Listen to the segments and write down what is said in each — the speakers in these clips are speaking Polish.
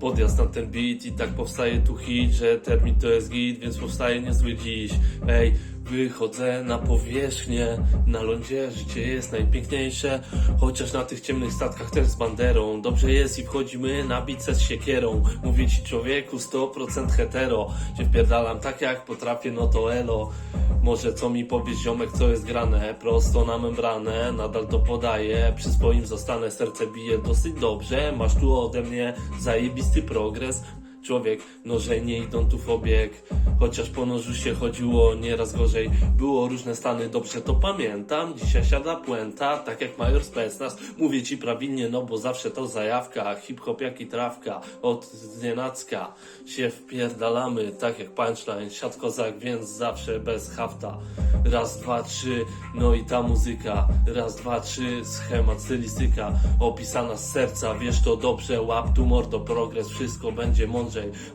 podjazd na ten beat i tak powstaje tu hit, że termin to jest git, więc powstaje niezły dziś. Ej, wychodzę na powierzchnię, na lądzie życie jest najpiękniejsze, chociaż na tych ciemnych statkach też z banderą. Dobrze jest i wchodzimy na bicę z siekierą. Mówię ci człowieku 100% hetero, cię wpierdalam tak jak potrafię, no to elo. Może co mi powiesz ziomek, co jest grane? Prosto na membranę, nadal to podaję. Przy swoim zostanę, serce bije dosyć dobrze. Masz tu ode mnie zajebisty progres Człowiek, noże nie idą tu w obieg. Chociaż po nożu się chodziło nieraz gorzej. Było różne stany, dobrze to pamiętam. Dzisiaj siada puenta, tak jak Major Specnas Mówię ci prawilnie, no bo zawsze to zajawka. Hip-hop jak i trawka Od znienacka się wpierdalamy Tak jak punchline, siad kozak, więc zawsze bez hafta. Raz, dwa, trzy, no i ta muzyka. Raz, dwa, trzy, schemat, stylistyka Opisana z serca, wiesz to dobrze Łap tu mordo, progres, wszystko będzie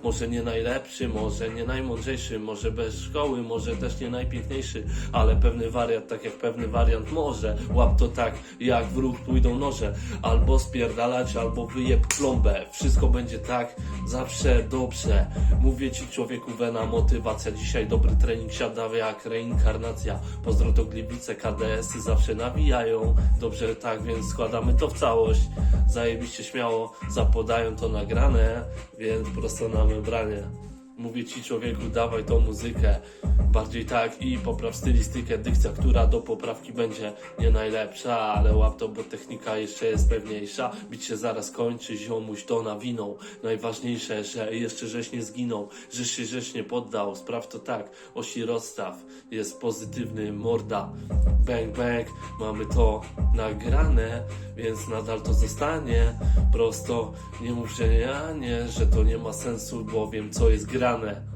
Może nie najlepszy, może nie najmądrzejszy Może bez szkoły, może też nie najpiękniejszy Ale pewny wariant, tak jak pewny wariant może. Łap to tak, jak w ruch pójdą noże. Albo spierdalać, albo wyjeb klombę Wszystko będzie tak, zawsze dobrze. Mówię ci człowieku, wena motywacja. Dzisiaj dobry trening siada jak reinkarnacja. Pozdro to Gliwice, KDS-y zawsze nawijają. Dobrze tak, więc składamy to w całość. Zajebiście śmiało, zapodają to nagrane Więc prosto na membranie. Mówię ci człowieku, dawaj tą muzykę Bardziej tak i popraw stylistykę Dykcja, która do poprawki będzie nie najlepsza Ale łap to, bo technika jeszcze jest pewniejsza. Bić się zaraz kończy, ziomuś to nawinął. Najważniejsze, że jeszcze żeś nie zginął Że się żeś nie poddał. Spraw to tak, osi rozstaw Jest pozytywny, morda. Bang, bang, mamy to nagrane Więc nadal to zostanie. Prosto, nie mów, że ja nie Że to nie ma sensu, bo wiem co jest grane